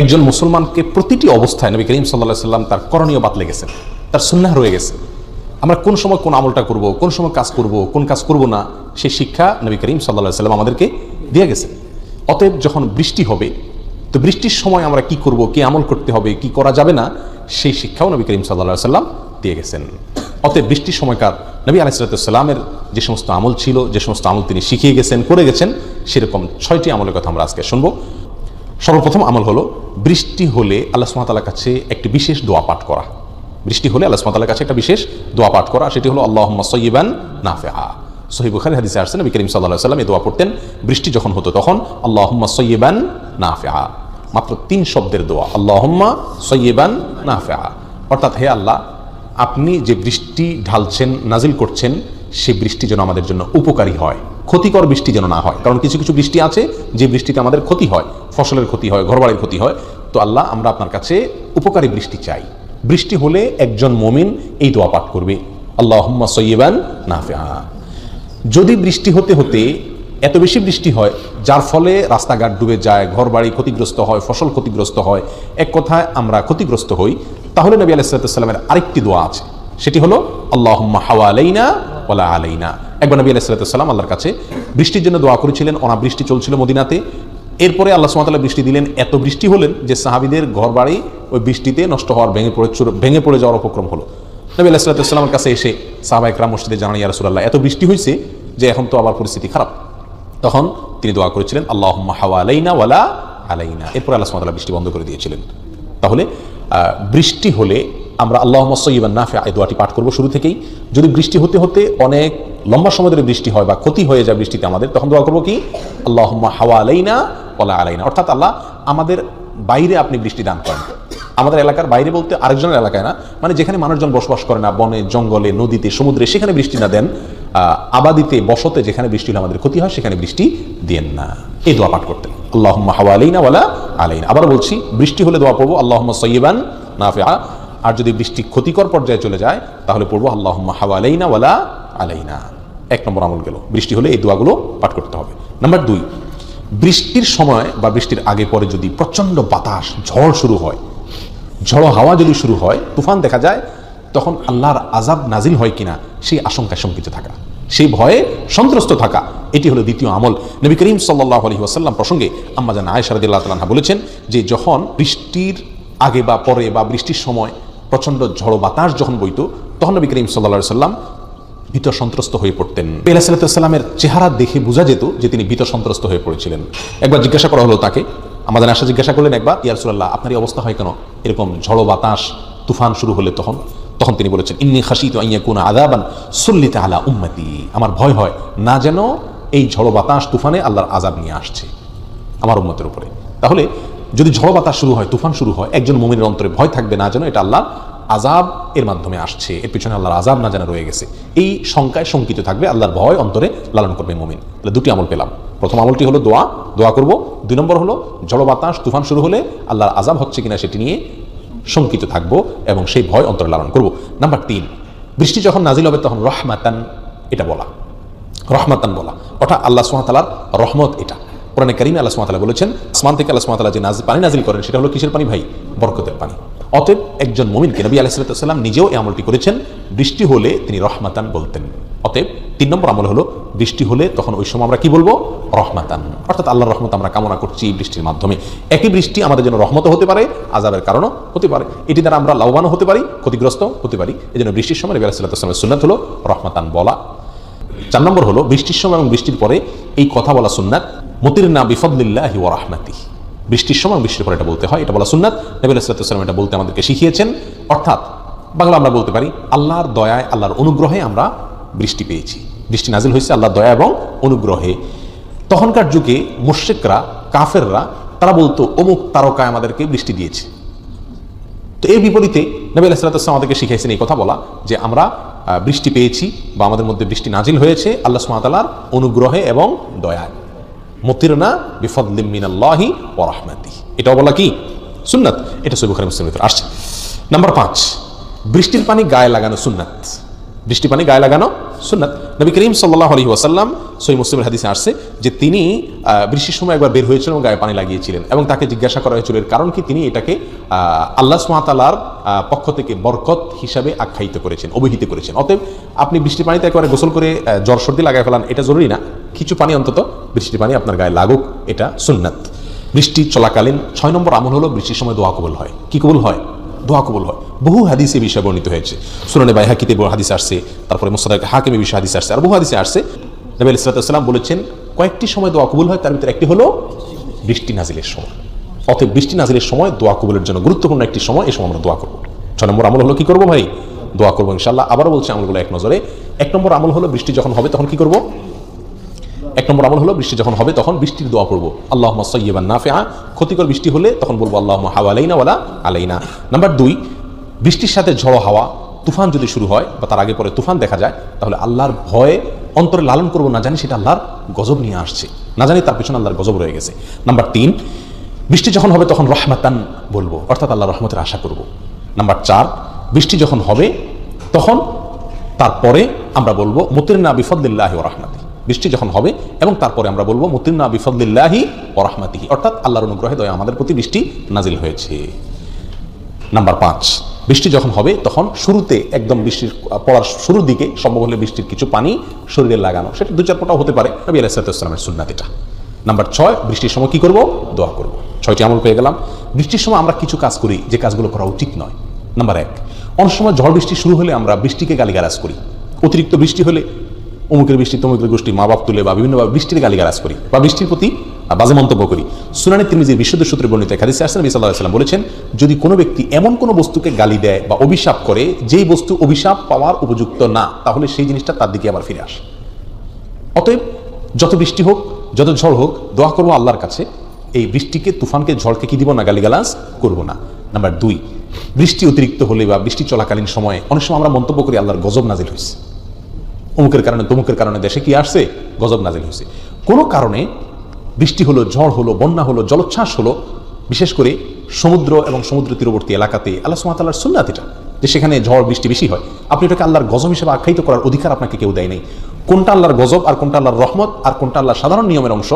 একজন মুসলমানকে প্রতিটি অবস্থায় নবী করিম সাল্লাহ সাল্লাম তার করণীয় বাদ লেগেছেন তার সুন্নাহ রয়ে গেছে। আমরা কোন সময় কোন আমলটা করব, কোন সময় কাজ করব, কোন কাজ করব না সেই শিক্ষা নবী করিম সাল্লাহ সাল্লাম আমাদেরকে দিয়ে গেছে অতএব যখন বৃষ্টি হবে, তো বৃষ্টির সময় আমরা কি করব, কি আমল করতে হবে, কি করা যাবে না, সেই শিক্ষাও নবী করিম সাল্লাহ সাল্লাম দিয়ে গেছেন। অতএব বৃষ্টির সময়কার নবী আলাইসালামের যে সমস্ত আমল ছিল, যে সমস্ত আমল তিনি শিখিয়ে গেছেন, করে গেছেন, সেরকম ছয়টি আমলের কথা আমরা আজকে শুনব। সর্বপ্রথম আমল হলো বৃষ্টি হলে আল্লাহ সুমাতালার কাছে একটি বিশেষ দোয়া পাঠ করা। বৃষ্টি হলে আল্লাহ সুমাতালার কাছে একটা বিশেষ দোয়া পাঠ করা, সেটি হলো আল্লাহ সৈবান নাফেহা সহিবুখারি হাদিসে আসছেন নবী করিম সাল্লাহ সাল্লাম এই দোয়া পড়তেন, বৃষ্টি যখন হতো তখন আল্লাহ সৈবান নাফেহা মাত্র তিন শব্দের দোয়া, আল্লাহম্মা সৈবান নাফেহা অর্থাৎ হে আল্লাহ, আপনি যে বৃষ্টি ঢালছেন, নাজিল করছেন, সে বৃষ্টি যেন আমাদের জন্য উপকারী হয়। ক্ষতিকর বৃষ্টি যেন না হয়। কারণ কিছু কিছু বৃষ্টি আছে, যে বৃষ্টিতে আমাদের ক্ষতি হয়, ফসলের ক্ষতি হয়, ঘরবাড়ির ক্ষতি হয়। তো আল্লাহ আমরা আপনার কাছে উপকারী বৃষ্টি চাই। বৃষ্টি হলে একজন মমিন এই দোয়া পাঠ করবে। আল্লাহ সৈবান নাফেহা। যদি বৃষ্টি হতে হতে এত বেশি বৃষ্টি হয়, যার ফলে রাস্তাঘাট ডুবে যায়, ঘরবাড়ি ক্ষতিগ্রস্ত হয়, ফসল ক্ষতিগ্রস্ত হয়, এক কথায় আমরা ক্ষতিগ্রস্ত হই, তাহলে নবী আলাইসালামের আরেকটি দোয়া আছে। সেটি হলো আল্লাহ হাওয়া আলাইনা ওলা আলাইনা। একবার নবী আলাইসালাম আল্লাহর কাছে বৃষ্টির জন্য দোয়া করেছিলেন, অনাবৃষ্টি চলছিল মদিনাতে। এরপরে আল্লাহ সুমাতাল্লাহ বৃষ্টি দিলেন। এত বৃষ্টি হলেন যে সাহাবিদের ঘর বাড়ি ওই বৃষ্টিতে নষ্ট হওয়ার ভেঙে পড়ে ভেঙে পড়ে যাওয়ার উপক্রম হলো। নবী আলাইসালামের কাছে এসে সাহাবা একরাম মসজিদে জানান, ইয়া রাসূলুল্লাহ, এত বৃষ্টি হয়েছে যে এখন তো আবার পরিস্থিতি খারাপ। তখন তিনি দোয়া করেছিলেন আল্লাহ হাওয়া আলাইনা ওয়ালা আলাইনা। এরপর আল্লাহ সুমাতাল্লাহ বৃষ্টি বন্ধ করে দিয়েছিলেন। তাহলে বৃষ্টি হলে আমরা আল্লাহ সৈবান নাফে এই দোয়াটি পাঠ করব শুরু থেকেই। যদি বৃষ্টি হতে হতে অনেক লম্বা সময় ধরে বৃষ্টি হয় বা ক্ষতি হয়ে যায় বৃষ্টিতে আমাদের, তখন দোয়া করব কি? আল্লাহ হাওয়া আলাইনা ওলা আলাইনা। অর্থাৎ আল্লাহ আমাদের বাইরে আপনি বৃষ্টি দান করেন। আমাদের এলাকার বাইরে বলতে আরেকজনের এলাকায় না মানে যেখানে মানুষজন বসবাস করে না, বনে, জঙ্গলে, নদীতে, সমুদ্রে, সেখানে বৃষ্টি না দেন আবাদিতে, বসতে যেখানে বৃষ্টি হলে আমাদের ক্ষতি হয়, সেখানে বৃষ্টি দেন না। এই দোয়া পাঠ করতেন আল্লাহ হাওয়া আলাইনা ওয়ালা আলাইনা। আবার বলছি, বৃষ্টি হলে দোয়া পড়ব আল্লাহ সৈবান নাফিয়া আর যদি বৃষ্টি ক্ষতিকর পর্যায়ে চলে যায়, তাহলে পড়ব আল্লাহ হাওয়া আলাইনা ওয়ালা আলাইনা। এক নম্বর আমল গেল। বৃষ্টি হলে এই দোয়াগুলো পাঠ করতে হবে। নাম্বার দুই, বৃষ্টির সময় বা বৃষ্টির আগে পরে যদি প্রচণ্ড বাতাস, ঝড় শুরু হয়, ঝড়ো হাওয়া যদি শুরু হয়, তুফান দেখা যায়, তখন আল্লাহর আজাব নাজিল হয় কিনা, সেই আশঙ্কায় শঙ্কিত থাকা। সেই ভয়ে সন্ত্রস্ত থাকা, এটি হলো দ্বিতীয় আমল। নবী করিম সাল্লাহ আলহি ওয়াসাল্লাম প্রসঙ্গে আম্মা জান আয়সারদুল্লাহ তালাহা বলেছেন যে, যখন বৃষ্টির আগে বা পরে বা বৃষ্টির সময় প্রচণ্ড ঝড়ো বাতাস যখন বইতো, তখন নবী করিম সাল্লা সাল্লাম ভীত সন্ত্রস্ত হয়ে পড়তেন। বেলা সাল্লামের চেহারা দেখে বোঝা যেত যে তিনি ভীত সন্ত্রস্ত হয়ে পড়েছিলেন। একবার জিজ্ঞাসা করা হলো তাকে, আমাদের আশা জিজ্ঞাসা করলেন একবার ইয়ারসুল্লাহ আপনার এই অবস্থা হয় কেন? এরকম ঝড়ো বাতাস, তুফান শুরু হলে তখন? তখন তিনি বলেছেন, ইন্নি খাসি তো আইয়া কোন আদাবান সুল্লিতে আলা উম্মতি। আমার ভয় হয় না যেন এই ঝড়ো বাতাস, তুফানে আল্লাহর আজাব নিয়ে আসছে আমার উম্মতের উপরে। তাহলে যদি ঝড় বাতাস শুরু হয়, তুফান শুরু হয়, একজন মুমিনের অন্তরে ভয় থাকবে না যেন এটা আল্লাহ আজাব এর মাধ্যমে আসছে। এর পিছনে আল্লাহর আজাব না যেন রয়ে গেছে। এই শঙ্কায় শঙ্কিত থাকবে, আল্লাহর ভয় অন্তরে লালন করবে মুমিন। তাহলে দুটি আমল পেলাম। প্রথম আমলটি হলো দোয়া। দোয়া করব। দুই নম্বর হলো ঝড় বাতাস তুফান শুরু হলে আল্লাহর আজাব হচ্ছে কিনা সেটি নিয়ে শঙ্কিত থাকব এবং সেই ভয় অন্তরে লালন করব। নাম্বার তিন, বৃষ্টি যখন নাজিল হবে তখন রহমাতান এটা বলা। রহমাতান বলা। অর্থাৎ আল্লাহ সুমাতালার রহমত এটা। কোরআনে কারিমে আল্লাহ সুমাতালা বলেছেন, আসমান থেকে আল্লাহ সুমাতালা যে নাজ- পানি নাজিল করেন সেটা হলো কিসের পানি ভাই? বরকতের পানি। অতএব একজন মমিনকে নবী আলাইসাল্লাম নিজেও এই আমলটি করেছেন বৃষ্টি হলে তিনি রহমাতান বলতেন। অতএব তিন নম্বর আমল হলো বৃষ্টি হলে তখন ওই সময় আমরা কি বলব? রহমাতান। অর্থাৎ আল্লাহর রহমত আমরা কামনা করছি এই বৃষ্টির মাধ্যমে। একই বৃষ্টি আমাদের জন্য রহমত হতে পারে আজাবের কারণও হতে পারে। এটি দ্বারা আমরা লাভবানও হতে পারি ক্ষতিগ্রস্ত হতে পারি। এই জন্য বৃষ্টির সময় নবী আলাইসাল্লামের সুন্নাত হলো রহমাতান বলা। চার নম্বর হলো, বৃষ্টির সময় এবং বৃষ্টির পরে এই কথা বলা সুন্নাত মতির না বিফদলিল্লাহি ওয়া রাহমাতি বৃষ্টির সময় বৃষ্টির পরে এটা বলতে হয়, এটা বলা সুন্নাত। নবী আলাইসাল্লাম এটা বলতে আমাদেরকে শিখিয়েছেন। অর্থাৎ বাংলা আমরা বলতে পারি, আল্লাহর দয়ায়, আল্লাহর অনুগ্রহে আমরা বৃষ্টি পেয়েছি। বৃষ্টি নাজিল হয়েছে আল্লাহর দয়া এবং অনুগ্রহে। তখনকার যুগে মুশ্রিকরা, কাফেররা, তারা বলতো, অমুক তারকায় আমাদেরকে বৃষ্টি দিয়েছে। তো এর বিপরীতে নবী আলাইসালাম আমাদেরকে শিখিয়েছেন এই কথা বলা, যে আমরা বৃষ্টি পেয়েছি বা আমাদের মধ্যে বৃষ্টি নাজিল হয়েছে আল্লাহ সুমাতালার অনুগ্রহে এবং দয়ায়। মতিরনা বিফদলিমিনাল্লাহি ও রহমাতি এটাও বলা কি? সুন্নাত। এটা সৈবুখারি মুসলিমের ভিতরে। আসছে। নাম্বার পাঁচ। বৃষ্টির পানি গায়ে লাগানো সুন্নাত। বৃষ্টি পানি গায়ে লাগানো সুন্নাত। নবী করিম সাল্লাহ আলহি ওয়াসাল্লাম সই মুসলিমের হাদিসে আসছে যে তিনি বৃষ্টির সময় একবার বের হয়েছিলেন এবং গায়ে পানি লাগিয়েছিলেন এবং তাকে জিজ্ঞাসা করা হয়েছিল এর কারণ কি তিনি এটাকে আল্লাহ সুমাতালার পক্ষ থেকে বরকত হিসাবে আখ্যায়িত করেছেন, অভিহিত করেছেন। অতএব আপনি বৃষ্টির পানিতে একবারে গোসল করে জ্বর সর্দি লাগায় ফেলান, এটা জরুরি না। কিছু পানি অন্তত বৃষ্টির পানি আপনার গায়ে লাগুক, এটা সুন্নাত। বৃষ্টি চলাকালীন ছয় নম্বর আমল হলো বৃষ্টির সময় দোয়া কবুল হয়। কি কবুল হয়? দোয়া কবুল হয়। বহু হাদিস বিষয়ে বর্ণিত হয়েছে। সুনানে বাই হাকিতে বহু হাদিস আসছে, তারপরে মোসাদাক হাকিমে বিষয়ে হাদিস আসছে, আর বহু হাদিসে আসছে নবী ইসলাতাম বলেছেন, কয়েকটি সময় দোয়া কবুল হয়, তার ভিতরে একটি হলো বৃষ্টি নাজিলের সময়। অতএব বৃষ্টি নাজিলের সময় দোয়া কবুলের জন্য গুরুত্বপূর্ণ একটি সময়, এই সময় আমরা দোয়া করব। ছয় নম্বর আমল হলো কি করব ভাই? দোয়া করব ইনশাল্লাহ আবারও বলছি আমলগুলো এক নজরে। এক নম্বর আমল হলো বৃষ্টি যখন হবে তখন কি করব? এক নম্বর আমল হলো বৃষ্টি যখন হবে তখন বৃষ্টির দোয়া পড়ব। আল্লাহ সৈয়বান নাফেয়া ক্ষতিকর বৃষ্টি হলে তখন বলব আল্লাহ হাওয়ালাইনা ওয়ালা আলাইনা। নাম্বার দুই, বৃষ্টির সাথে ঝড়ো হাওয়া, তুফান যদি শুরু হয় বা তার আগে পরে তুফান দেখা যায়, তাহলে আল্লাহর ভয়ে অন্তরে লালন করব, না জানি সেটা আল্লাহর গজব নিয়ে আসছে। না জানি তার পিছনে আল্লাহর গজব রয়ে গেছে। নাম্বার তিন, বৃষ্টি যখন হবে তখন রহমাতান বলব, অর্থাৎ আল্লাহ রহমতের আশা করব। নাম্বার চার, বৃষ্টি যখন হবে তখন তারপরে আমরা বলব মুতিরনা বিফদ্দিল্লাহি ও রহমাতি। বৃষ্টি যখন হবে এবং তারপরে আমরা বলব মুতিরনা বিফদ্দিল্লাহি ও রহমাতিহি। অর্থাৎ আল্লাহর অনুগ্রহে দয়া আমাদের প্রতি বৃষ্টি নাজিল হয়েছে। নাম্বার পাঁচ, বৃষ্টি যখন হবে তখন শুরুতে একদম বৃষ্টির, পড়ার শুরুর দিকে সম্ভব হলে বৃষ্টির কিছু পানি শরীরে লাগানো। সেটা দু চার ফোঁটাও হতে পারে। নবী আলাইসালামের সুন্নাত এটা। নাম্বার ছয়, বৃষ্টির সময় কি করব? দোয়া করব। ছয়টি আমল পেয়ে গেলাম। বৃষ্টির সময় আমরা কিছু কাজ করি, যে কাজগুলো করা উচিত নয়। নাম্বার এক, অনেক সময় ঝড় বৃষ্টি শুরু হলে আমরা বৃষ্টিকে গালিগালাজ করি। অতিরিক্ত বৃষ্টি হলে অমুকের বৃষ্টি, তমুকের গোষ্ঠী মা বাপ তুলে বা বিভিন্নভাবে বৃষ্টির গালিগালাজ করি বা বৃষ্টির প্রতি বাজে মন্তব্য করি। সুনানি তিরমিজির বিশুদ্ধ সূত্রে বর্ণিত হাদিসে আসেন নবী সাল্লাল্লাহু বলেছেন, যদি কোনো ব্যক্তি এমন কোনো বস্তুকে গালি দেয় বা অভিশাপ করে, যেই বস্তু অভিশাপ পাওয়ার উপযুক্ত না, তাহলে সেই জিনিসটা তার দিকে আবার ফিরে আসে। অতএব, যত বৃষ্টি হোক, যত ঝড় হোক, দোয়া করব আল্লাহর কাছে, এই বৃষ্টিকে, তুফানকে, ঝড়কে কি দিব না গালিগালাজ? করব না। নাম্বার দুই, বৃষ্টি অতিরিক্ত হলে বা বৃষ্টি চলাকালীন সময়ে অনেক সময় আমরা মন্তব্য করি আল্লাহর গজব নাজিল হয়েছে। অমুকের কারণে, তমুকের কারণে দেশে কি আসছে? গজব নাজিল হয়েছে। কোনো কারণে বৃষ্টি হলো, ঝড় হলো, বন্যা হলো, জলোচ্ছ্বাস হলো। বিশেষ করে সমুদ্র এবং সমুদ্র তীরবর্তী এলাকাতে আল্লাহ সুমাতাল্লাহর সুন্নাত এটা, যে সেখানে ঝড়, বৃষ্টি বেশি হয়। আপনি এটাকে আল্লাহর গজব হিসেবে আখ্যায়িত করার অধিকার আপনাকে কেউ দেয় নাই। কোনটা আল্লাহর গজব আর কোনটা আল্লাহর রহমত আর কোনটা আল্লাহর সাধারণ নিয়মের অংশ,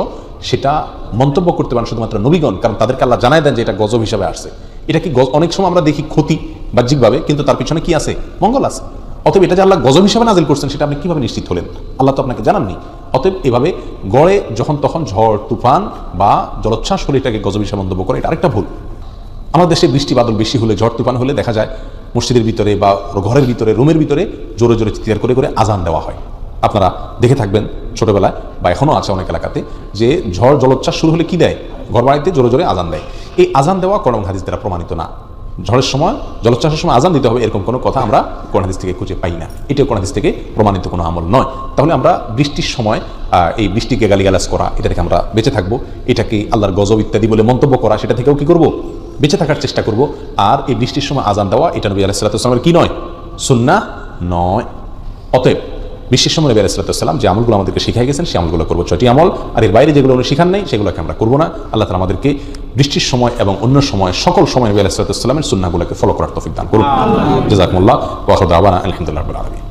সেটা মন্তব্য করতে পারেন শুধুমাত্র নবীগণ, কারণ তাদেরকে আল্লাহ জানায় দেন যে এটা গজব হিসাবে আসছে। এটা কি অনেক সময় আমরা দেখি ক্ষতি বাহ্যিকভাবে, কিন্তু তার পিছনে কি আছে? মঙ্গল আছে। অতএব এটা যে আল্লাহ গজব হিসাবে নাজিল করছেন, সেটা আপনি কীভাবে নিশ্চিত হলেন? আল্লাহ তো আপনাকে জানাননি। অতএব এভাবে গড়ে যখন তখন ঝড়, তুফান বা জলোচ্ছ্বাস হলে এটাকে গজব হিসাবে মন্তব্য করে, এটা আরেকটা ভুল। আমাদের দেশে বৃষ্টি বাদল বেশি হলে ঝড়, তুফান হলে দেখা যায় মসজিদের ভিতরে বা ঘরের ভিতরে, রুমের ভিতরে জোরে জোরে চিৎকার করে করে আজান দেওয়া হয়। আপনারা দেখে থাকবেন ছোটবেলায় বা এখনও আছে অনেক এলাকাতে যে ঝড়, জলোচ্ছ্বাস শুরু হলে কি দেয়? ঘর বাড়িতে জোরে জোরে আজান দেয়। এই আজান দেওয়া কোরআন হাদিস দ্বারা প্রমাণিত না। ঝড়ের সময়, জলোচ্ছ্বাসের সময় আজান দিতে হবে, এরকম কোনো কথা আমরা কোরআন হাদিস থেকে খুঁজে পাই না। এটাও কোরআন হাদিস থেকে প্রমাণিত কোনো আমল নয়। তাহলে আমরা বৃষ্টির সময় এই বৃষ্টিকে গালিগালাজ করা, এটা থেকে আমরা বেঁচে থাকব। এটাকে আল্লাহর গজব ইত্যাদি বলে মন্তব্য করা, সেটা থেকেও কি করব? বেঁচে থাকার চেষ্টা করব। আর এই বৃষ্টির সময় আজান দেওয়া, এটা নবী আলাহ আলাইসালামের কি নয়? সুন্না নয়। অতএব বিশ্বের সময় নবী আলাইসালাম যে আমলগুলো আমাদেরকে শিখাই গেছেন সেই আমলগুলো করব। ছয়টি আমল আর এর বাইরে যেগুলো উনি শিখান নাই সেগুলোকে আমরা করব না। আল্লাহ তালা আমাদেরকে বৃষ্টির সময় এবং অন্য সময় সকল সময় নবী আলাইসালামের সুন্নাগুলোকে ফলো করার তফিক দান করুন। জাজাকমুল্লাহ ওয়াহদ আবানা আলহামদুলিল্লাহ আলমী